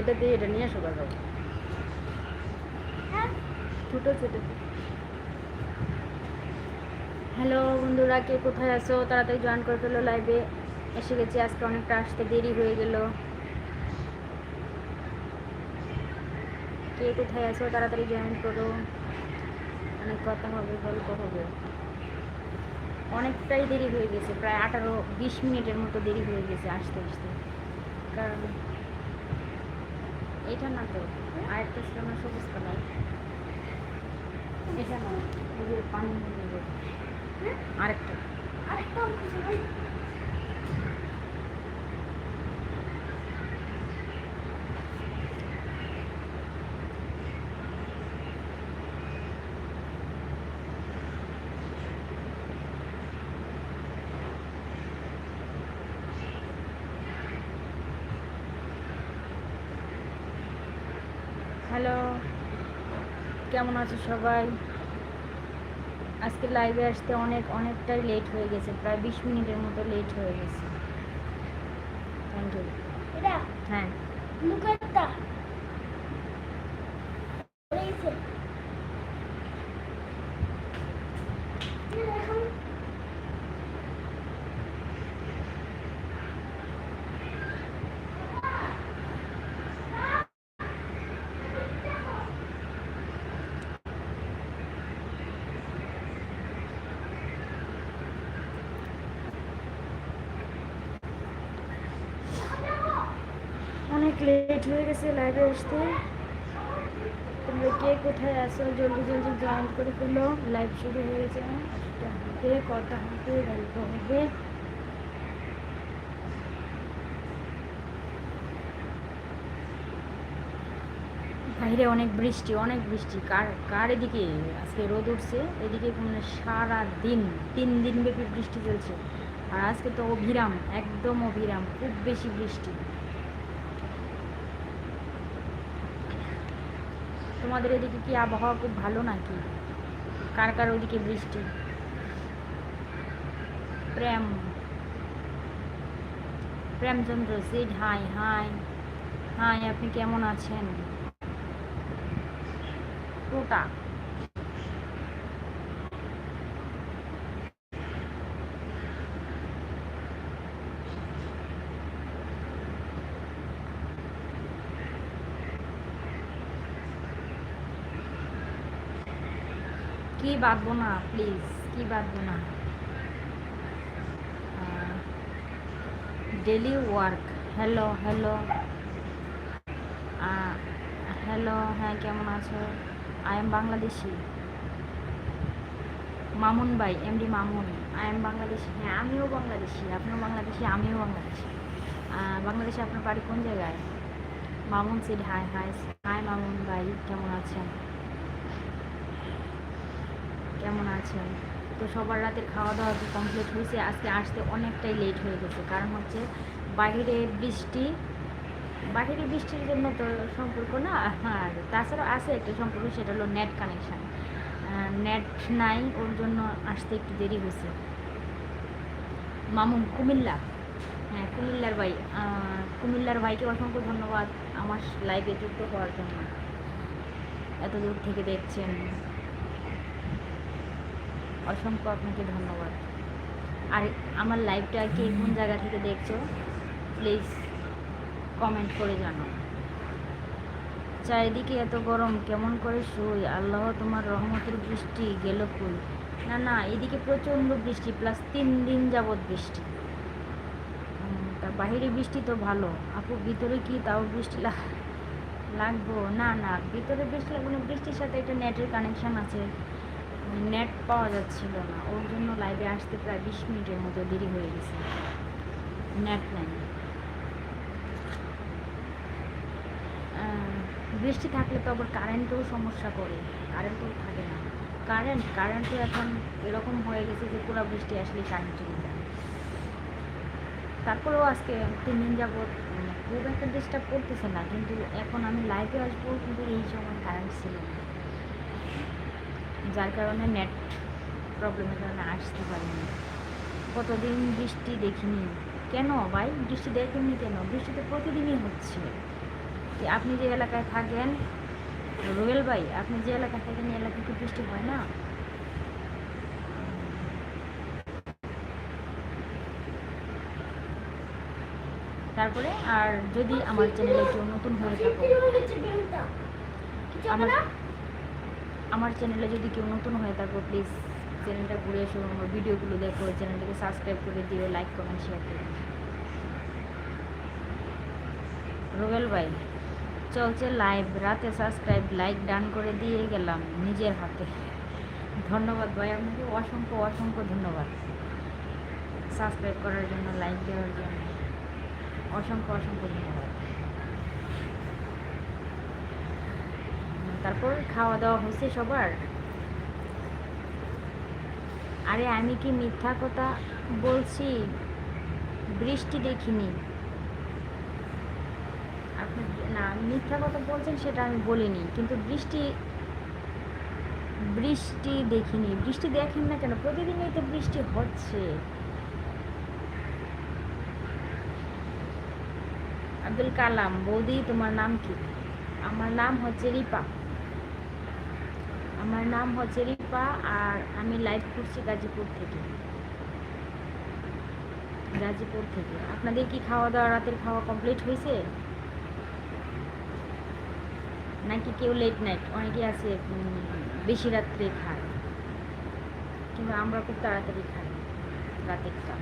এটা দিয়ে এটা নিয়ে আসো এটা হ্যালো বন্ধুরা, কে কোথায় আছো? তাড়াতাড়ি জয়েন করে ফেলো লাইভে এসে গেছি, আজকে অনেকটা আসতে দেরি হয়ে গেল। কে কোথায় আছো? তাড়াতাড়ি জয়েন করো। অনেক কথা হবে, গল্প হবে। অনেকটাই দেরি হয়ে গেছে, প্রায় আঠারো বিশ মিনিটের মতো দেরি হয়ে গেছে আসতে আসতে। কারণ এটা না তো আরেকটা ছিল না সবুজ কালার। এটা না পানি আরেকটা। আরেকটা হ্যালো কেমন আছো সবাই? আজকে লাইভে আসতে অনেক অনেকটাই লেট হয়ে গেছে প্রায় বিশ মিনিটের মতো লেট হয়ে গেছে। থ্যাংক ইউ হ্যাঁ। অনেক লেট হয়ে গেছে লাইভে আসতে। তোমরা কে কোথায় আছো? জলদি জলদি জয়েন করে ফেলো। লাইভ শুরু হয়ে গেছে কথা হাতে গল্প হবে। বাইরে অনেক বৃষ্টি অনেক বৃষ্টি। কার কার এদিকে? আজকে রোদ উঠছে। এদিকে মানে সারা দিন তিন দিন ব্যাপী বৃষ্টি চলছে। আর আজকে তো অভিরাম একদম অভিরাম খুব বেশি বৃষ্টি। তোমাদের এদিকে কি আবহাওয়া খুব ভালো নাকি? কার কার ওইদিকে বৃষ্টি? Prem. Premchandra, Sid, hi hi. Hi, আপনি কেমন আছেন? টোটা কি বাঁধবো না প্লিজ কি বাঁধবো না? Daily work hello hello hello হ্যাঁ কেমন আছো? I am Bangladeshi. মামুন ভাই MD Mamun I am Bangladeshi. হ্যাঁ আমিও বাংলাদেশি, আপনিও বাংলাদেশি, আমিও বাংলাদেশি। বাংলাদেশে আপনার বাড়ি কোন জায়গায়? Mamun Sid hi hi hi Mamun ভাই, কেমন আছেন? কেমন আছেন? তো সবার রাতের খাওয়া দাওয়া কি কমপ্লিট হয়েছে। আজকে আসতে অনেকটাই লেট হয়ে গেছে। কারণ হচ্ছে বাইরে বৃষ্টি। বাহিরে বৃষ্টির জন্য তো সম্পর্ক না। আর তাছাড়া আছে একটা সম্পর্ক, সেটা হলো নেট কানেকশান নেট নাই, ওর জন্য আসতে একটু দেরি হয়েছে। মামুন, কুমিল্লা। হ্যাঁ কুমিল্লার ভাই। কুমিল্লার ভাইকে অসংখ্য ধন্যবাদ আমার লাইভে যুক্ত হওয়ার জন্য। এত দূর থেকে দেখছেন। অসংখ্য আপনাকে ধন্যবাদ। আর আমার লাইভটা কে কোন জায়গা থেকে দেখছ প্লিজ কমেন্ট করে জানাও। চারিদিকে এত গরম, কেমন করে শুই? আল্লাহ তোমার রহমতের বৃষ্টি, গেল কই না না, এদিকে প্রচণ্ড বৃষ্টি প্লাস তিন দিন যাবৎ বৃষ্টি। তা বাহিরে বৃষ্টি তো ভালো। আপু, ভিতরে কি তাও বৃষ্টি লাগবো? না না, ভিতরে বৃষ্টি লাগবে না, বৃষ্টির সাথে একটা নেটের কানেকশান আছে। নেট পাওয়া যাচ্ছিল না। ওর জন্য লাইভে আসতে প্রায় বিশ মিনিটের মতো দেরি হয়ে গেছে। নেট নেই। বৃষ্টি থাকলে তো আবার কারেন্টেও সমস্যা করে। কারেন্টও থাকে না। কারেন্ট কারেন্টও এখন এরকম হয়ে গেছে যে পুরো বৃষ্টি আসলে কারেন্ট চলে যায়। তারপরেও আজকে তিন দিন যাবৎ উম, খুব একটা ডিস্টার্ব করতেছে না কিন্তু এখন আমি লাইভে আসব কিন্তু এই সময় কারেন্ট ছিল না। যার কারণে নেট প্রবলেমের কারণে আসতে পারিনি। কতদিন বৃষ্টি দেখিনি। কেন ভাই? বৃষ্টি দেখেননি কেন? বৃষ্টি তো প্রতিদিনই হচ্ছে। যে আপনি যে এলাকায় থাকেন রোয়েল ভাই আপনি যে এলাকায় থাকেন এলাকায় কি বৃষ্টি হয় না? তারপরে আর যদি আমার চ্যানেলে কেউ নতুন হয়ে থাকো আমার আমার চ্যানেলে যদি কেউ নতুন হয়ে থাকো প্লিজ চ্যানেলটা ঘুরে এসো আমার ভিডিওগুলো দেখো। চ্যানেলটাকে সাবস্ক্রাইব করে দিও লাইক কমেন্ট শেয়ার করো রোবেল ভাই, চলছে লাইভ রাতে সাবস্ক্রাইব লাইক ডান করে দিয়ে গেলাম নিজের হাতে। ধন্যবাদ ভাই, আপনাকে অসংখ্য অসংখ্য ধন্যবাদ। সাবস্ক্রাইব করার জন্য লাইক দেওয়ার জন্য। অসংখ্য অসংখ্য ধন্যবাদ। তারপর খাওয়া দাওয়া হয়েছে সবার। আরে আমি কি মিথ্যা কথা বলছি? বৃষ্টি দেখিনি। আপনি না মিথ্যা কথা বলছেন সেটা আমি বলিনি, কিন্তু বৃষ্টি বৃষ্টি দেখিনি। বৃষ্টি দেখেন না কেন? প্রতিদিনই তো বৃষ্টি হচ্ছে। আব্দুল কালাম, বৌদি, তোমার নাম কি? আমার নাম হচ্ছে রিপা। আমার নাম হচ্ছে রিপা আর আমি লাইভ করছি গাজীপুর থেকে। গাজীপুর থেকে। আপনাদের কি খাওয়া দাওয়া রাতের খাওয়া কমপ্লিট হয়েছে? নাকি কেউ লেট নাইট অনেকে আছে বেশি রাত্রে খায়। কিন্তু আমরা খুব তাড়াতাড়ি খাই রাতেরটা।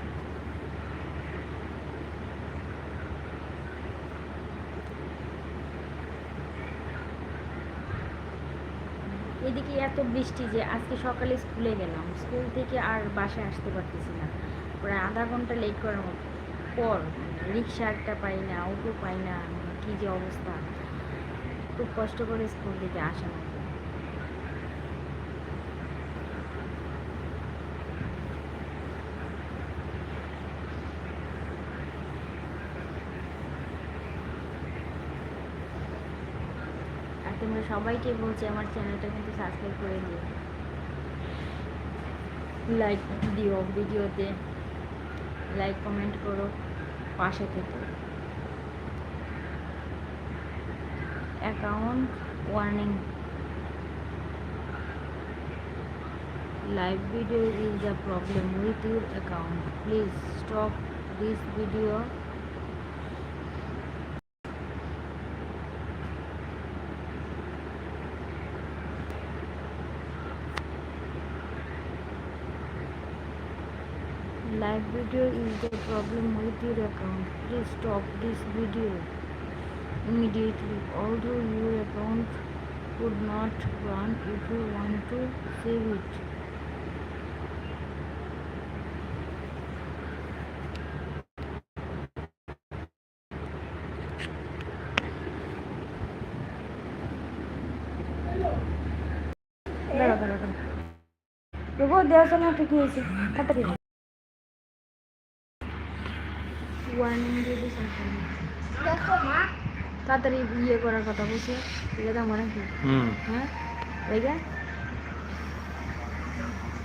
এদিকে এত বৃষ্টি যে আজকে সকালে স্কুলে গেলাম। স্কুল থেকে আর বাসায় আসতে পারতেছি না। প্রায় আধা ঘণ্টা লেট করার পর রিক্সা একটা পাই না অটো পাই না কি যে অবস্থা। খুব কষ্ট করে স্কুল থেকে আসা মতো আর তোমরা সবাইকে বলছি আমার চ্যানেলটা কিন্তু সাবস্ক্রাইব করে দিও লাইক দিও ভিডিওতে। লাইক কমেন্ট করো। পাশে থেকে। Account warning live video is a problem with your account. Please stop this video live video is the problem with your account please stop this video immediately although your account could not run if you want to save it দেখো দেওয়ার জন্য একটা কি হয়েছে তাড়াতাড়ি warning দিয়ে দিয়েছে তাড়াতাড়ি ইয়ে করার কথা বলছে। ঠিক আছে আমার কি হুম। হ্যাঁ? ওইটা